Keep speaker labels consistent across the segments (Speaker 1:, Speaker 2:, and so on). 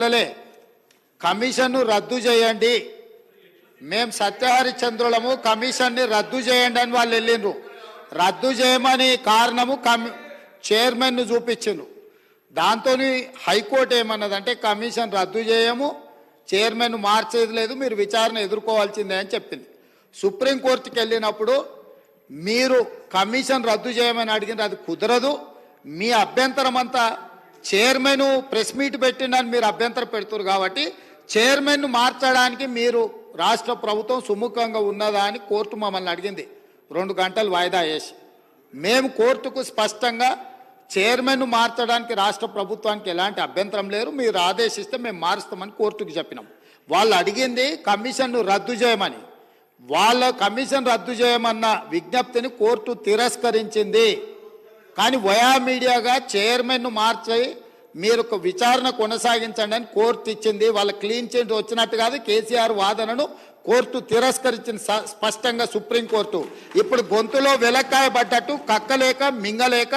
Speaker 1: పిల్లలే కమిషన్ను రద్దు చేయండి. మేము సత్యహరిచంద్రులము కమిషన్ని రద్దు చేయండి అని వాళ్ళు వెళ్ళిండ్రు. రద్దు చేయమని కారణము కమి చైర్మన్ను చూపించిండ్రు. దాంతో హైకోర్టు ఏమన్నదంటే కమిషన్ రద్దు చేయము చైర్మన్ మార్చేది లేదు మీరు విచారణ ఎదుర్కోవాల్సిందే అని చెప్పింది. సుప్రీంకోర్టుకి వెళ్ళినప్పుడు మీరు కమిషన్ రద్దు చేయమని అడిగిన అది కుదరదు మీ అభ్యంతరం అంతా చైర్మన్ ప్రెస్ మీట్ పెట్టిండని మీరు అభ్యంతరం పెడుతున్నారు కాబట్టి చైర్మన్ను మార్చడానికి మీరు రాష్ట్ర ప్రభుత్వం సుముఖంగా ఉన్నదా అని కోర్టు మమ్మల్ని అడిగింది. రెండు గంటలు వాయిదా వేసి. మేము కోర్టుకు స్పష్టంగా చైర్మన్ను మార్చడానికి రాష్ట్ర ప్రభుత్వానికి ఎలాంటి అభ్యంతరం లేరు. మీరు ఆదేశిస్తే మేము మారుస్తామని కోర్టుకు చెప్పినాం. వాళ్ళు అడిగింది కమిషన్ను రద్దు చేయమని. వాళ్ళ కమిషన్ రద్దు చేయమన్న విజ్ఞప్తిని కోర్టు తిరస్కరించింది. కానీ వయా మీడియాగా చైర్మన్ను మార్చి మీరు ఒక విచారణ కొనసాగించండి అని కోర్టు ఇచ్చింది. వాళ్ళ క్లీన్ చిట్ వచ్చినట్టు కాదు. కేసీఆర్ వాదనను కోర్టు తిరస్కరించింది స- స్పష్టంగా సుప్రీంకోర్టు ఇప్పుడు గొంతులో వెలక్కాయ పడ్డట్టు కక్కలేక మింగలేక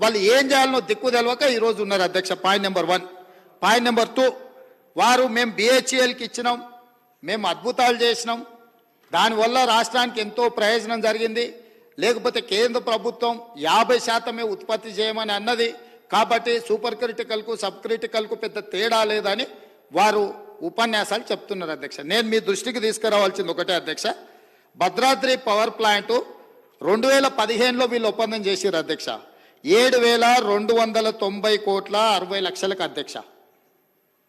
Speaker 1: వాళ్ళు ఏం చేయాలనో దిక్కు తెలవక ఈరోజు ఉన్నారు అధ్యక్ష. Point number one. Point number two. వారు మేము బిహెచ్ఎల్కి ఇచ్చినాం. మేము అద్భుతాలు చేసినాం. దానివల్ల రాష్ట్రానికి ఎంతో ప్రయోజనం జరిగింది. లేకపోతే కేంద్ర ప్రభుత్వం యాభై శాతమే ఉత్పత్తి చేయమని అన్నది. కాబట్టి సూపర్ క్రిటికల్కు సబ్ క్రిటికల్కు పెద్ద తేడా లేదని వారు ఉపన్యాసాలు చెప్తున్నారు అధ్యక్ష. నేను మీ దృష్టికి తీసుకురావాల్సింది ఒకటే అధ్యక్ష. భద్రాద్రి పవర్ ప్లాంటు రెండు వేల పదిహేనులో వీళ్ళు ఒప్పందం చేశారు అధ్యక్ష. ఏడు వేల రెండు వందల తొంభై కోట్ల అరవై లక్షలకు అధ్యక్ష.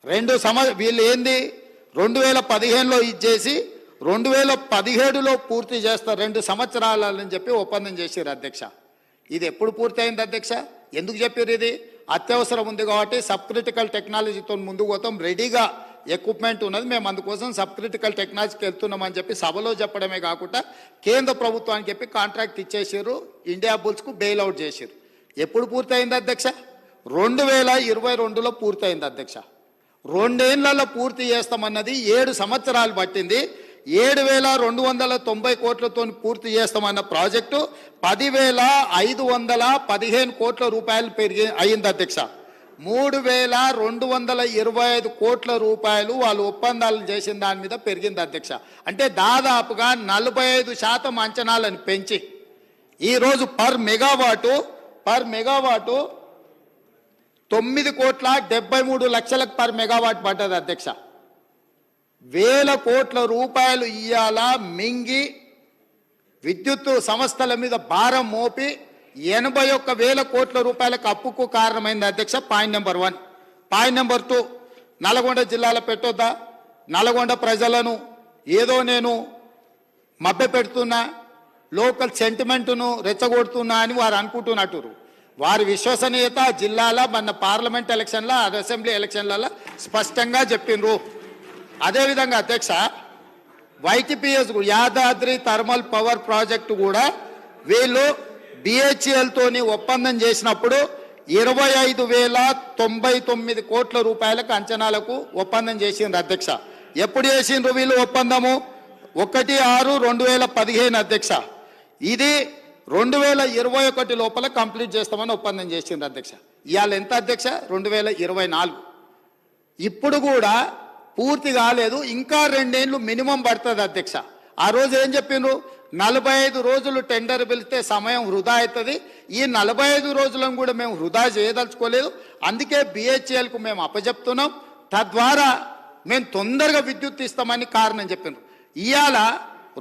Speaker 1: రెండు సమ వీళ్ళు ఏంది? రెండు వేల పదిహేనులో ఇచ్చేసి రెండు వేల పదిహేడులో పూర్తి చేస్తారు రెండు సంవత్సరాలని చెప్పి ఒప్పందం చేశారు అధ్యక్ష. ఇది ఎప్పుడు పూర్తి అయింది అధ్యక్ష? ఎందుకు చెప్పారు ఇది? అత్యవసరం ఉంది కాబట్టి సబ్ క్రిటికల్ టెక్నాలజీతో ముందుకు పోతాం. రెడీగా ఎక్విప్మెంట్ ఉన్నది. మేము అందుకోసం సబ్ క్రిటికల్ టెక్నాలజీకి వెళ్తున్నామని చెప్పి సభలో చెప్పడమే కాకుండా కేంద్ర ప్రభుత్వానికి చెప్పి కాంట్రాక్ట్ ఇచ్చేసారు ఇండియా బుల్స్కు బెయిల్ అవుట్ చేశారు. ఎప్పుడు పూర్తయింది అధ్యక్ష? రెండు వేల ఇరవై రెండులో పూర్తయింది అధ్యక్ష. రెండేళ్ళలో పూర్తి చేస్తామన్నది ఏడు సంవత్సరాలు పట్టింది. ఏడు వేల రెండు వందల తొంభై కోట్లతో పూర్తి చేస్తామన్న ప్రాజెక్టు పదివేల ఐదు వందల పదిహేను కోట్ల రూపాయలు పెరిగి అయింది అధ్యక్ష. మూడు వేల రెండు వందల ఇరవై ఐదు కోట్ల రూపాయలు వాళ్ళు ఒప్పందాలు చేసిన దాని మీద పెరిగింది అధ్యక్ష. అంటే దాదాపుగా నలభై ఐదు శాతం అంచనాలను పెంచి ఈరోజు పర్ మెగావాటు పర్ మెగావాటు తొమ్మిది కోట్ల డెబ్బై మూడు లక్షలకు పర్ మెగావాట్ పడ్డది అధ్యక్ష. వేల కోట్ల రూపాయలు ఇయ్యాల మింగి విద్యుత్ సంస్థల మీద భారం మోపి ఎనభై ఒక్క వేల కోట్ల రూపాయలకు అప్పుకు కారణమైంది అధ్యక్ష point number one. Point number two Nalgonda జిల్లాలో పెట్టొద్దా నల్గొండ ప్రజలను ఏదో నేను మభ్య పెడుతున్నా లోకల్ సెంటిమెంటును రెచ్చగొడుతున్నా అని వారు అనుకుంటున్నట్టు వారి విశ్వసనీయత జిల్లాల మన పార్లమెంట్ ఎలక్షన్ల అసెంబ్లీ ఎలక్షన్లలో స్పష్టంగా చెప్పిండ్రు అదేవిధంగా అధ్యక్ష YTPS Yadadri thermal power project కూడా వీళ్ళు బిహెచ్ఎల్తోని తోని ఒప్పందం చేసినప్పుడు ఇరవై ఐదు వేల తొంభై తొమ్మిది కోట్ల రూపాయలకు అంచనాలకు ఒప్పందం చేసింది అధ్యక్ష. ఎప్పుడు చేసిండ్రు వీళ్ళు ఒప్పందము? ఒకటి ఆరు రెండు వేల పదిహేను అధ్యక్ష. ఇది రెండు వేల ఇరవై ఒకటి లోపల కంప్లీట్ చేస్తామని ఒప్పందం చేసింది అధ్యక్ష. ఇవాళ ఎంత అధ్యక్ష? రెండు వేల ఇరవై నాలుగు. ఇప్పుడు కూడా పూర్తి కాలేదు ఇంకా రెండేళ్ళు మినిమం పడుతుంది అధ్యక్ష. ఆ రోజు ఏం చెప్పిండ్రు? నలభై ఐదు రోజులు టెండర్ పిలిస్తే సమయం వృధా అవుతుంది. ఈ నలభై ఐదు రోజులను కూడా మేము వృధా చేయదలుచుకోలేదు. అందుకే బిహెచ్ఎల్కు మేము అప్పచెప్తున్నాం తద్వారా మేము తొందరగా విద్యుత్ ఇస్తామని కారణం చెప్పిండ్రు. ఇవాళ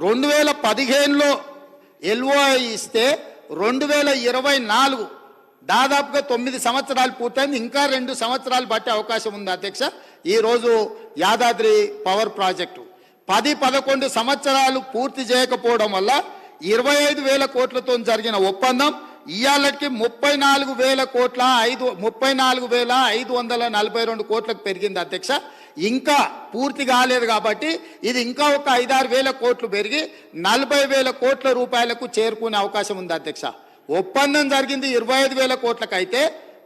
Speaker 1: రెండు వేల పదిహేనులో ఎల్ఓఐ ఇస్తే రెండు వేల ఇరవై నాలుగు దాదాపుగా తొమ్మిది సంవత్సరాలు పూర్తయింది. ఇంకా రెండు సంవత్సరాలు పట్టే అవకాశం ఉంది అధ్యక్ష. ఈరోజు యాదాద్రి పవర్ ప్రాజెక్టు. పది పదకొండు సంవత్సరాలు పూర్తి చేయకపోవడం వల్ల ఇరవై ఐదు వేల కోట్లతో జరిగిన ఒప్పందం ఇవాళకి ముప్పై నాలుగు వేల కోట్ల ఐదు ముప్పై నాలుగు వేల ఐదు వందల నలభై రెండు కోట్లకు పెరిగింది అధ్యక్ష. ఇంకా పూర్తి కాలేదు కాబట్టి ఇది ఇంకా ఒక ఐదారు వేల కోట్లు పెరిగి నలభై వేల కోట్ల రూపాయలకు చేరుకునే అవకాశం ఉంది అధ్యక్ష. ఒప్పందం జరిగింది ఇరవై ఐదు వేల కోట్లకైతే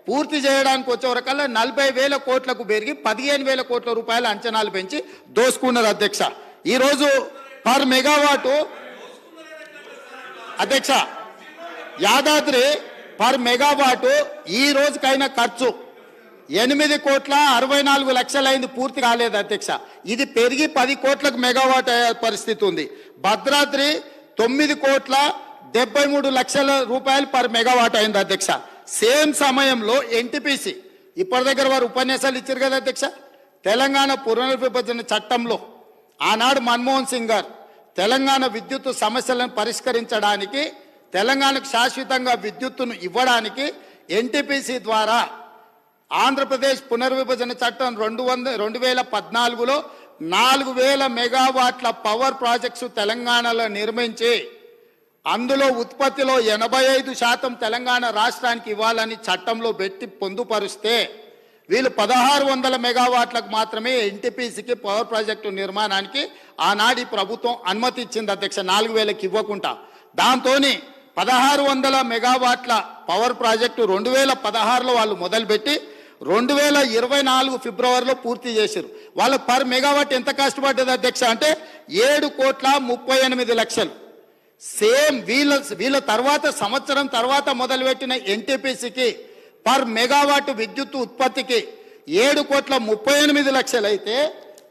Speaker 1: పూర్తి చేయడానికి వచ్చేవరకల్లా నలభై వేల కోట్లకు పెరిగి పదిహేను వేల కోట్ల రూపాయల అంచనాలు పెంచి దోసుకున్నారు అధ్యక్ష. ఈరోజు పర్ మెగావాటు అధ్యక్ష యాదాద్రి పర్ మెగావాటు ఈ రోజుకైన ఖర్చు ఎనిమిది కోట్ల అరవై నాలుగు లక్షలైంది పూర్తి కాలేదు అధ్యక్ష. ఇది పెరిగి పది కోట్లకు మెగావాట్ అయ్యే పరిస్థితి ఉంది. భద్రాద్రి తొమ్మిది కోట్ల డెబ్బై మూడు లక్షల రూపాయలు పర్ మెగావాట్ అయింది అధ్యక్ష. సేమ్ సమయంలో ఎన్టీపీసీ ఇప్పటి దగ్గర వారు ఉపన్యాసాలు ఇచ్చారు కదా అధ్యక్ష? తెలంగాణ పునర్విభజన చట్టంలో ఆనాడు మన్మోహన్ సింగ్ గారు తెలంగాణ విద్యుత్ సమస్యలను పరిష్కరించడానికి తెలంగాణకు శాశ్వతంగా విద్యుత్తును ఇవ్వడానికి ఎన్టీపీసీ ద్వారా ఆంధ్రప్రదేశ్ పునర్విభజన చట్టం రెండు వంద రెండు వేల పద్నాలుగులో నాలుగు వేల మెగావాట్ల పవర్ ప్రాజెక్ట్స్ తెలంగాణలో నిర్మించి అందులో ఉత్పత్తిలో ఎనభై ఐదు శాతం తెలంగాణ రాష్ట్రానికి ఇవ్వాలని చట్టంలో పెట్టి పొందుపరిస్తే వీళ్ళు పదహారు వందల మెగావాట్లకు మాత్రమే ఎన్టీపీసీకి పవర్ ప్రాజెక్టు నిర్మాణానికి ఆనాడి ప్రభుత్వం అనుమతి ఇచ్చింది అధ్యక్ష. నాలుగు వేలకు ఇవ్వకుండా. దాంతోని పదహారు వందల మెగావాట్ల పవర్ ప్రాజెక్టు రెండు వేల పదహారులో వాళ్ళు మొదలుపెట్టి రెండు వేల ఇరవై నాలుగు ఫిబ్రవరిలో పూర్తి చేశారు. వాళ్ళు పర్ మెగావాట్ ఎంత కష్టపడ్డది అధ్యక్ష? అంటే ఏడు కోట్ల ముప్పై ఎనిమిది లక్షలు. సేమ్ వీళ్ళ వీళ్ళ తర్వాత సంవత్సరం తర్వాత మొదలుపెట్టిన ఎన్టీపీసీకి పర్ మెగావాట్ విద్యుత్ ఉత్పత్తికి ఏడు కోట్ల ముప్పై ఎనిమిది లక్షలైతే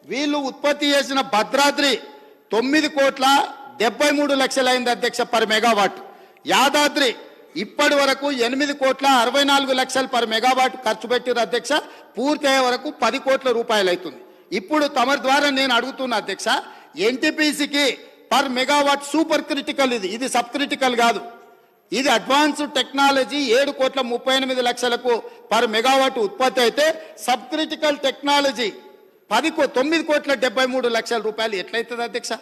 Speaker 1: వీళ్ళు ఉత్పత్తి చేసిన భద్రాద్రి తొమ్మిది కోట్ల డెబ్బై మూడు లక్షలైంది అధ్యక్ష పర్ మెగావాట్. యాదాద్రి ఇప్పటి వరకు ఎనిమిది కోట్ల అరవై నాలుగు లక్షలు పర్ మెగావాట్ ఖర్చు పెట్టిన అధ్యక్ష పూర్తయ్యే వరకు పది కోట్ల రూపాయలు అవుతుంది ఇప్పుడు తమరి ద్వారా నేను అడుగుతున్న అధ్యక్ష ఎన్టీపీసీకి పర్ మెగావాట్ సూపర్ క్రిటికల్ ఇది. ఇది సబ్ క్రిటికల్ కాదు. ఇది అడ్వాన్స్డ్ టెక్నాలజీ ఏడు కోట్ల ముప్పై ఎనిమిది లక్షలకు పర్ మెగావాట్ ఉత్పత్తి అయితే సబ్ క్రిటికల్ టెక్నాలజీ పది కో తొమ్మిది కోట్ల డెబ్బై మూడు లక్షల రూపాయలు. ఎట్లయితుంది అధ్యక్ష?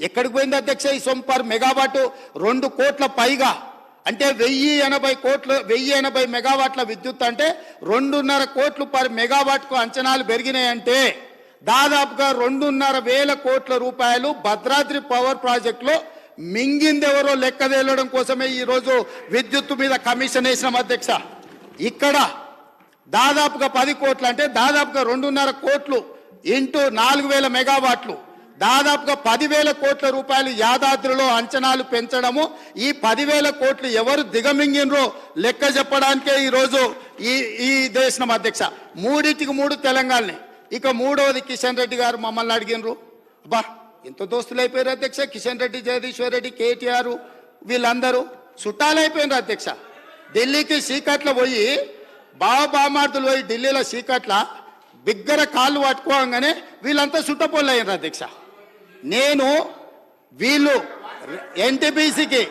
Speaker 1: ఎక్కడికి పోయింది అధ్యక్ష ఈ సొమ్ పర్ మెగావాట్? రెండు కోట్ల పైగా. అంటే వెయ్యి ఎనభై కోట్లు వెయ్యి ఎనభై మెగావాట్ల విద్యుత్ అంటే రెండున్నర కోట్లు పర్ మెగావాట్కు అంచనాలు పెరిగినాయంటే దాదాపుగా రెండున్నర వేల కోట్ల రూపాయలు భద్రాద్రి పవర్ ప్రాజెక్టులో మింగిందెవరో లెక్క తేలడం కోసమే ఈరోజు విద్యుత్తు మీద కమిషన్ వేసిన అధ్యక్ష. ఇక్కడ దాదాపుగా పది కోట్లు అంటే దాదాపుగా రెండున్నర కోట్లు ఇంటూ నాలుగు వేల మెగావాట్లు. దాదాపుగా పదివేల కోట్ల రూపాయలు యాదాద్రిలో అంచనాలు పెంచడము ఈ పదివేల కోట్లు ఎవరు దిగమింగినరో లెక్క చెప్పడానికే ఈరోజు ఈ ఈ దేశం అధ్యక్ష. మూడింటికి మూడు తెలంగాణని. ఇక మూడవది కిషన్ రెడ్డి గారు మమ్మల్ని అడిగినరు. అబ్బా ఎంత దోస్తులు అయిపోయారు అధ్యక్ష. కిషన్ రెడ్డి జగదీశ్వర్ రెడ్డి కేటీఆర్ వీళ్ళందరూ చుట్టాలైపోయినారు అధ్యక్ష. ఢిల్లీకి సీకట్ల పోయి బావ బామార్దులు పోయి ఢిల్లీలో సీకట్ల బిగ్గర కాళ్ళు పట్టుకోగానే వీళ్ళంతా చుట్టపోళ్ళు అయ్యారు అధ్యక్ష. నేను వీళ్ళు ఎన్టీపీసీకి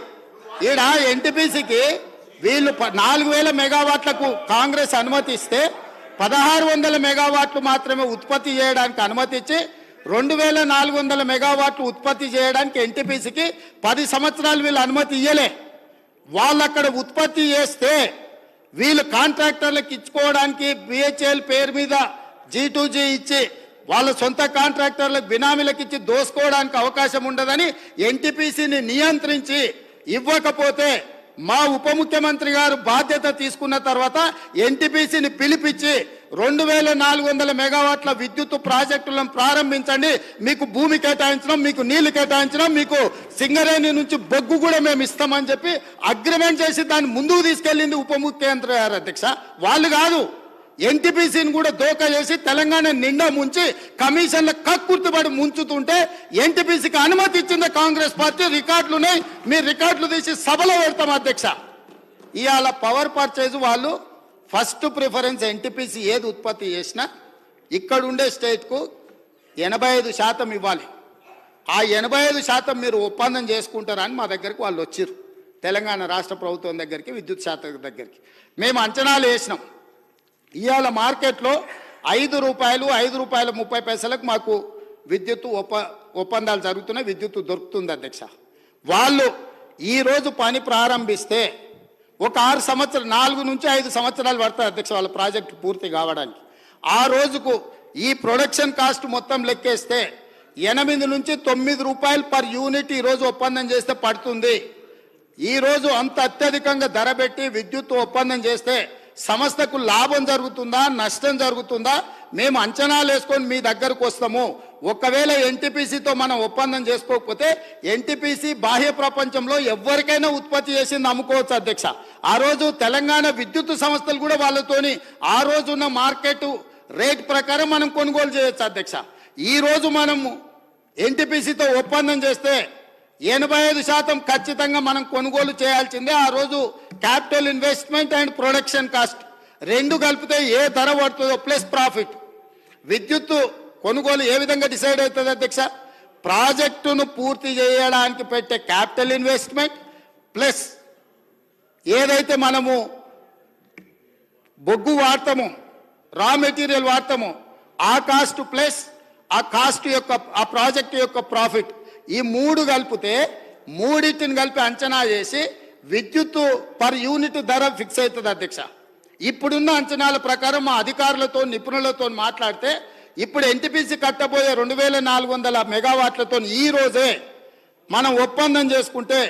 Speaker 1: ఈడ ఎన్టీపీసీకి వీళ్ళు ప- నాలుగు వేల మెగావాట్లకు కాంగ్రెస్ అనుమతిస్తే పదహారు వందల మెగావాట్లు మాత్రమే ఉత్పత్తి చేయడానికి అనుమతి ఇచ్చి రెండు వేల నాలుగు వందల మెగావాట్లు ఉత్పత్తి చేయడానికి ఎన్టీపీసీకి పది సంవత్సరాలు వీళ్ళు అనుమతి ఇయ్యలే. వాళ్ళు అక్కడ ఉత్పత్తి చేస్తే వీళ్ళు కాంట్రాక్టర్లకు ఇచ్చుకోవడానికి బిహెచ్ఎల్ పేరు మీద జీ టు జీ ఇచ్చి వాళ్ళ సొంత కాంట్రాక్టర్లకు బినామీలకు ఇచ్చి దోసుకోవడానికి అవకాశం ఉండదని ఎన్టీపీసీని నియంత్రించి ఇవ్వకపోతే మా ఉప ముఖ్యమంత్రి గారు బాధ్యత తీసుకున్న తర్వాత ఎన్టీపీసీని పిలిపించి రెండు వేల నాలుగు వందల మెగావాట్ల విద్యుత్ ప్రాజెక్టులను ప్రారంభించండి. మీకు భూమి కేటాయించడం మీకు నీళ్ళు కేటాయించడం మీకు సింగరేణి నుంచి బొగ్గు కూడా మేము ఇస్తామని చెప్పి అగ్రిమెంట్ చేసి దాన్ని ముందుకు తీసుకెళ్ళింది ఉప ముఖ్యమంత్రి గారు అధ్యక్ష. వాళ్ళు కాదు. ఎన్టీపీసీని కూడా దోకా చేసి తెలంగాణ నిండా ముంచి కమిషన్ల కక్కుర్తిపడి ముంచుతుంటే ఎన్టీపీసీకి అనుమతి ఇచ్చింది కాంగ్రెస్ పార్టీ. రికార్డులు ఉన్నాయి. మీరు రికార్డులు తీసి సభలో పెడతాం అధ్యక్ష. ఇవాళ పవర్ పర్చేజ్ వాళ్ళు ఫస్ట్ ప్రిఫరెన్స్ ఎన్టీపీసీ ఏది ఉత్పత్తి చేసినా ఇక్కడ ఉండే స్టేట్కు ఎనభై ఐదు శాతం ఇవ్వాలి. ఆ ఎనభై ఐదు శాతం మీరు ఒప్పందం చేసుకుంటారని మా దగ్గరికి వాళ్ళు వచ్చారు తెలంగాణ రాష్ట్ర ప్రభుత్వం దగ్గరికి విద్యుత్ శాఖ దగ్గరికి. మేము అంచనాలు వేసినాం. ఇవాళ మార్కెట్లో ఐదు రూపాయలు ఐదు రూపాయల ముప్పై పైసలకు మాకు విద్యుత్ ఒప్ప ఒప్పందాలు జరుగుతున్నాయి విద్యుత్ దొరుకుతుంది అధ్యక్ష. వాళ్ళు ఈరోజు పని ప్రారంభిస్తే ఒక ఆరు సంవత్సరం నాలుగు నుంచి ఐదు సంవత్సరాలు పడతాయి అధ్యక్ష వాళ్ళ ప్రాజెక్టు పూర్తి కావడానికి. ఆ రోజుకు ఈ ప్రొడక్షన్ కాస్ట్ మొత్తం లెక్కేస్తే ఎనిమిది నుంచి తొమ్మిది రూపాయలు పర్ యూనిట్ ఈ రోజు ఒప్పందం చేస్తే పడుతుంది. ఈ రోజు అంత అత్యధికంగా ధర పెట్టి విద్యుత్ ఒప్పందం చేస్తే సంస్థకు లాభం జరుగుతుందా నష్టం జరుగుతుందా మేము అంచనాలు వేసుకొని మీ దగ్గరకు వస్తాము. ఒకవేళ ఎన్టీపీసీతో మనం ఒప్పందం చేసుకోకపోతే ఎన్టీపీసీ బాహ్య ప్రపంచంలో ఎవరికైనా ఉత్పత్తి చేసింది అమ్ముకోవచ్చు అధ్యక్ష. ఆ రోజు తెలంగాణ విద్యుత్ సంస్థలు కూడా వాళ్ళతోని ఆ రోజున్న మార్కెట్ రేట్ ప్రకారం మనం కొనుగోలు చేయొచ్చు అధ్యక్ష. ఈ రోజు మనము ఎన్టీపీసీతో ఒప్పందం చేస్తే ఎనభై ఐదు శాతం ఖచ్చితంగా మనం కొనుగోలు చేయాల్సిందే. ఆ రోజు capital investment and production cost రెండు కలిపితే ఏ ధర పడుతుందో ప్లస్ ప్రాఫిట్. విద్యుత్తు కొనుగోలు ఏ విధంగా డిసైడ్ అవుతుంది అధ్యక్ష? ప్రాజెక్టును పూర్తి చేయడానికి పెట్టే క్యాపిటల్ ఇన్వెస్ట్మెంట్ ప్లస్ ఏదైతే మనము బొగ్గు వాడతాము రా మెటీరియల్ వాడతాము ఆ కాస్ట్ ప్లస్ ఆ కాస్ట్ యొక్క ఆ ప్రాజెక్ట్ యొక్క ప్రాఫిట్. ఈ మూడు కలిపితే మూడింటిని కలిపి అంచనా చేసి విద్యుత్తు పర్ యూనిట్ ధర ఫిక్స్ అవుతుంది అధ్యక్ష. ఇప్పుడున్న అంచనాల ప్రకారం మా అధికారులతో నిపుణులతో మాట్లాడితే ఇప్పుడు ఎన్టీపీసీ కట్టబోయే రెండు వేల నాలుగు వందల మెగావాట్లతో ఈ రోజే మనం ఒప్పందం చేసుకుంటే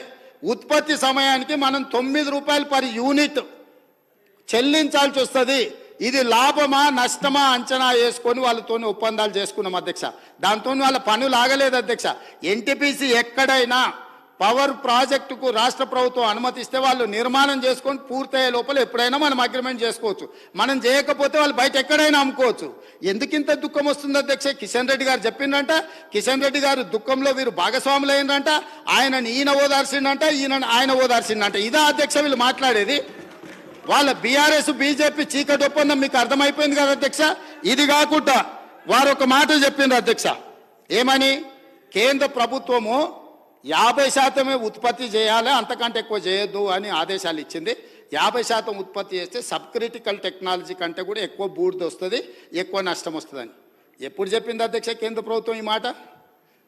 Speaker 1: ఉత్పత్తి సమయానికి మనం తొమ్మిది రూపాయలు పర్ యూనిట్ చెల్లించాల్సి వస్తుంది. ఇది లాభమా నష్టమా అంచనా వేసుకొని వాళ్ళతో ఒప్పందాలు చేసుకున్నాం అధ్యక్ష. దాంతో వాళ్ళ పనులు ఆగలేదు అధ్యక్ష. ఎన్టీపీసీ ఎక్కడైనా పవర్ ప్రాజెక్టుకు రాష్ట్ర ప్రభుత్వం అనుమతిస్తే వాళ్ళు నిర్మాణం చేసుకొని పూర్తయ్యే లోపల ఎప్పుడైనా మనం అగ్రిమెంట్ చేసుకోవచ్చు. మనం చేయకపోతే వాళ్ళు బయట ఎక్కడైనా అమ్ముకోవచ్చు. ఎందుకింత దుఃఖం వస్తుంది అధ్యక్ష? కిషన్ రెడ్డి గారు చెప్పిండంట కిషన్ రెడ్డి గారు దుఃఖంలో వీరు భాగస్వాములు అయినంట ఆయన ఈయన ఓదార్సిండంట ఈయన ఆయన ఓదార్సిండంట ఇదా అధ్యక్ష వీళ్ళు మాట్లాడేది? వాళ్ళ బీఆర్ఎస్ బీజేపీ చీకటి ఒప్పందం మీకు అర్థమైపోయింది కదా అధ్యక్ష? ఇది కాకుండా వారు ఒక మాట చెప్పిండ్రు అధ్యక్ష. ఏమని? కేంద్ర ప్రభుత్వము యాభై శాతమే ఉత్పత్తి చేయాలి అంతకంటే ఎక్కువ చేయొద్దు అని ఆదేశాలు ఇచ్చింది. యాభై శాతం ఉత్పత్తి చేస్తే సబ్ క్రిటికల్ టెక్నాలజీ కంటే కూడా ఎక్కువ బూడిద వస్తుంది ఎక్కువ నష్టం వస్తుందని. ఎప్పుడు చెప్పింది అధ్యక్ష కేంద్ర ప్రభుత్వం ఈ మాట?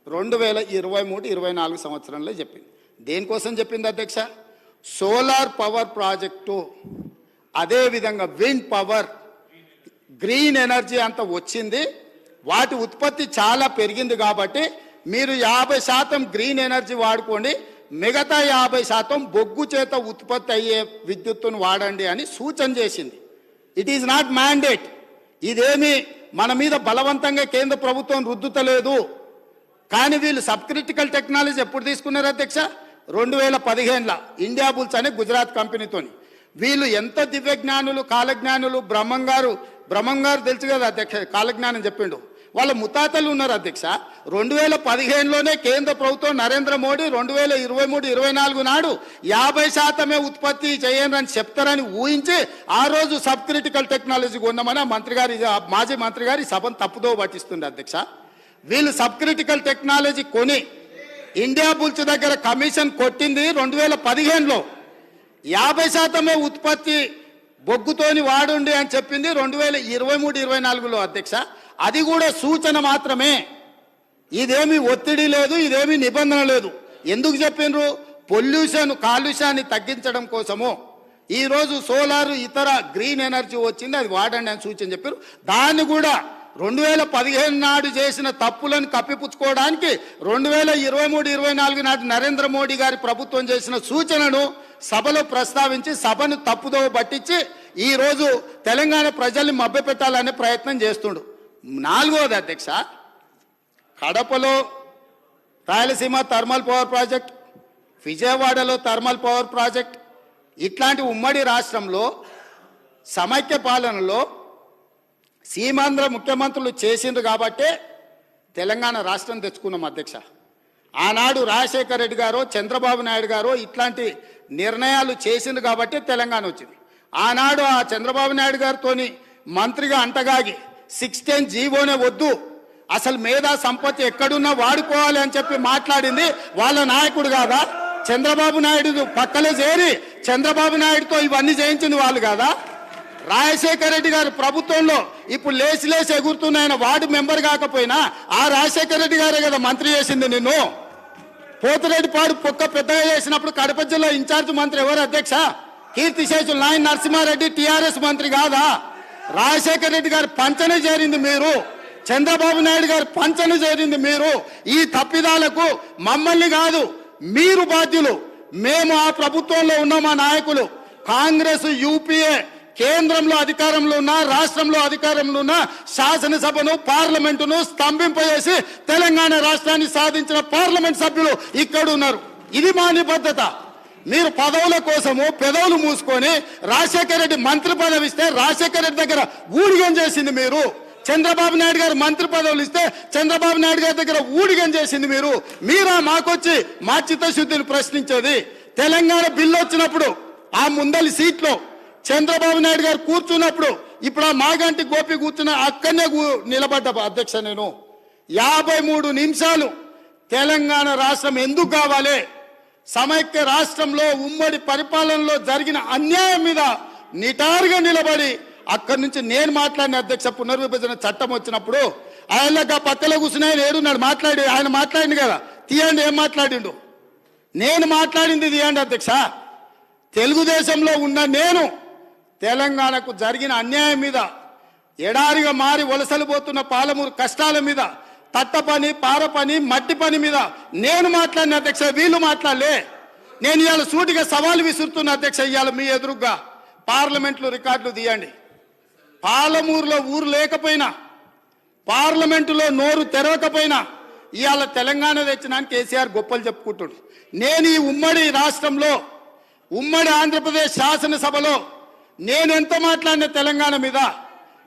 Speaker 1: రెండు వేల ఇరవై మూడు ఇరవై నాలుగు సంవత్సరంలో చెప్పింది. దేనికోసం చెప్పింది అధ్యక్ష? సోలార్ పవర్ ప్రాజెక్టు అదేవిధంగా విండ్ పవర్ గ్రీన్ ఎనర్జీ అంత వచ్చింది. వాటి ఉత్పత్తి చాలా పెరిగింది కాబట్టి మీరు యాభై శాతం గ్రీన్ ఎనర్జీ వాడుకోండి. మిగతా యాభై శాతం బొగ్గు చేత ఉత్పత్తి అయ్యే విద్యుత్తును వాడండి అని సూచన చేసింది. ఇట్ ఈజ్ నాట్ మ్యాండేట్ ఇదేమి మన మీద బలవంతంగా కేంద్ర ప్రభుత్వం రుద్దుతలేదు. కానీ వీళ్ళు సబ్ క్రిటికల్ టెక్నాలజీ ఎప్పుడు తీసుకున్నారు అధ్యక్ష? రెండు వేల పదిహేనులో. ఇండియా బుల్స్ అనే గుజరాత్ కంపెనీతోని. వీళ్ళు ఎంత దివ్యజ్ఞానులు కాలజ్ఞానులు బ్రహ్మం గారు తెలుసు కదా అధ్యక్ష కాలజ్ఞానం చెప్పిండు. వాళ్ళ ముతాతలు ఉన్నారు అధ్యక్ష. రెండు వేల పదిహేనులోనే కేంద్ర ప్రభుత్వం నరేంద్ర మోడీ రెండు వేల ఇరవై మూడు ఇరవై నాలుగు నాడు యాభై శాతమే ఉత్పత్తి చేయండి అని చెప్తారని ఊహించి ఆ రోజు సబ్ క్రిటికల్ టెక్నాలజీ కొన్నామని ఆ మంత్రి గారి మాజీ మంత్రి గారి సభను తప్పుదో పట్టిస్తుంది అధ్యక్ష. వీళ్ళు సబ్ క్రిటికల్ టెక్నాలజీ కొని ఇండియా బుల్స్ దగ్గర కమిషన్ కొట్టింది రెండు వేల పదిహేనులో యాభై శాతమే ఉత్పత్తి బొగ్గుతోని వాడుండి అని చెప్పింది రెండు వేల ఇరవై మూడు ఇరవై నాలుగులో అధ్యక్ష. అది కూడా సూచన మాత్రమే. ఇదేమి ఒత్తిడి లేదు ఇదేమి నిబంధన లేదు. ఎందుకు చెప్పిండ్రు పొల్యూషన్ కాలుష్యాన్ని తగ్గించడం కోసము. ఈరోజు సోలార్ ఇతర గ్రీన్ ఎనర్జీ వచ్చింది అది వాడండి అని సూచన చెప్పారు. దాన్ని కూడా రెండు వేల పదిహేను నాడు చేసిన తప్పులను కప్పిపుచ్చుకోవడానికి రెండు వేల ఇరవై మూడు ఇరవై నాలుగు నాటి నరేంద్ర మోడీ గారి ప్రభుత్వం చేసిన సూచనను సభలో ప్రస్తావించి సభను తప్పుదోవ పట్టించి ఈరోజు తెలంగాణ ప్రజల్ని మభ్యపెట్టాలనే ప్రయత్నం చేస్తుండు. నాలుగవది అధ్యక్ష కడపలో రాయలసీమ థర్మల్ పవర్ ప్రాజెక్ట్ విజయవాడలో థర్మల్ పవర్ ప్రాజెక్ట్ ఇట్లాంటి ఉమ్మడి రాష్ట్రంలో సమైక్య పాలనలో సీమాంధ్ర ముఖ్యమంత్రులు చేసిండ్రు కాబట్టే తెలంగాణ రాష్ట్రం తెచ్చుకున్నాం అధ్యక్ష. ఆనాడు రాజశేఖర రెడ్డి గారు చంద్రబాబు నాయుడు గారు ఇట్లాంటి నిర్ణయాలు చేసింది కాబట్టి తెలంగాణ వచ్చింది. ఆనాడు ఆ చంద్రబాబు నాయుడు గారితోని మంత్రిగా అంటగాగి సిక్స్టీన్ జీవోనే వద్దు. అసలు మేధా సంపత్తి ఎక్కడున్నా వాడుకోవాలి అని చెప్పి మాట్లాడింది వాళ్ళ నాయకుడు కాదా? చంద్రబాబు నాయుడు పక్కలే చేరి చంద్రబాబు నాయుడుతో ఇవన్నీ చేయించింది వాళ్ళు కాదా? రాజశేఖర రెడ్డి గారు ప్రభుత్వంలో ఇప్పుడు లేచి లేచి ఎగురుతున్న ఆయన వార్డు మెంబర్ కాకపోయినా ఆ రాజశేఖర రెడ్డి గారే కదా మంత్రి చేసింది నిన్ను. పోతిరెడ్డిపాడు పొక్క పెద్దగా చేసినప్పుడు కడప జిల్లా ఇన్ఛార్జ్ మంత్రి ఎవరు అధ్యక్ష? కీర్తిశేషులు నాయన నరసింహారెడ్డి టిఆర్ఎస్ మంత్రి కాదా? రాజశేఖర రెడ్డి గారు పంచన చేరింది మీరు. చంద్రబాబు నాయుడు గారు పంచన చేరింది మీరు. ఈ తప్పిదాలకు మమ్మల్ని కాదు మీరు బాధ్యులు. మేము ఆ ప్రభుత్వంలో ఉన్న మా నాయకులు. కాంగ్రెస్ యూపీఏ
Speaker 2: కేంద్రంలో అధికారంలో ఉన్న రాష్ట్రంలో అధికారంలో ఉన్న శాసనసభను పార్లమెంటును స్తంభింపజేసి తెలంగాణ రాష్ట్రాన్ని సాధించిన పార్లమెంట్ సభ్యులు ఇక్కడ ఉన్నారు. ఇది మా నిబద్ధత మీరు పదవుల కోసము పెదవులు మూసుకొని రాజశేఖర రెడ్డి మంత్రి పదవి ఇస్తే రాజశేఖర రెడ్డి దగ్గర ఊడిగం చేసింది మీరు. చంద్రబాబు నాయుడు గారు మంత్రి పదవులు ఇస్తే చంద్రబాబు నాయుడు గారి దగ్గర ఊడిగం చేసింది మీరు. మీరా మాకొచ్చి మా చిత్తశుద్ధిని ప్రశ్నించేది. తెలంగాణ బిల్లు వచ్చినప్పుడు ఆ ముందలి సీట్లో చంద్రబాబు నాయుడు గారు కూర్చున్నప్పుడు ఇప్పుడు ఆ మాగంటి గోపి కూర్చున్న అక్కడనే నిలబడ్డ అధ్యక్ష నేను. యాభై మూడు నిమిషాలు తెలంగాణ రాష్ట్రం ఎందుకు కావాలి? సమైక్య రాష్ట్రంలో ఉమ్మడి పరిపాలనలో జరిగిన అన్యాయం మీద నిటారుగా నిలబడి అక్కడి నుంచి నేను మాట్లాడిన అధ్యక్ష పునర్విభజన చట్టం వచ్చినప్పుడు ఆయనగా పక్కలో కూర్చుని ఆయన ఏడున్నాడు మాట్లాడి ఆయన మాట్లాడింది కదా తీయండి ఏం మాట్లాడిండు? నేను మాట్లాడింది తీయండి అధ్యక్ష. తెలుగుదేశంలో ఉన్న నేను తెలంగాణకు జరిగిన అన్యాయం మీద ఎడారిగా మారి వలసలు పోతున్న పాలమూరు కష్టాల మీద తట్ట పని పార పని మట్టి పని మీద నేను మాట్లాడిన అధ్యక్ష వీళ్ళు మాట్లాడలే. నేను ఇవాళ సూటిగా సవాలు విసురుతున్న అధ్యక్ష ఇవాళ మీ ఎదురుగా పార్లమెంట్లో రికార్డులు తీయండి. పాలమూరులో ఊరు లేకపోయినా పార్లమెంటులో నోరు తెరవకపోయినా ఇవాళ తెలంగాణ తెచ్చినాను కేసీఆర్ గొప్పలు చెప్పుకుంటుడు. నేను ఈ ఉమ్మడి రాష్ట్రంలో ఉమ్మడి ఆంధ్రప్రదేశ్ శాసనసభలో నేను ఎంత మాట్లాడిన తెలంగాణ మీద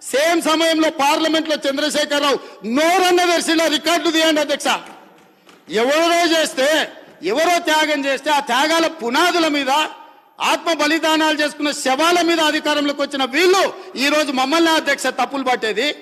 Speaker 2: సేమ్ సమయంలో పార్లమెంట్లో చంద్రశేఖరరావు నోరన్న దర్శిలో రికార్డు తీయండి అధ్యక్ష. ఎవరో చేస్తే ఎవరో త్యాగం చేస్తే ఆ త్యాగాల పునాదుల మీద ఆత్మ బలిదానాలు చేసుకున్న శవాల మీద అధికారంలోకి వచ్చిన వీళ్ళు ఈరోజు మమ్మల్ని అధ్యక్ష తప్పులు పట్టేది.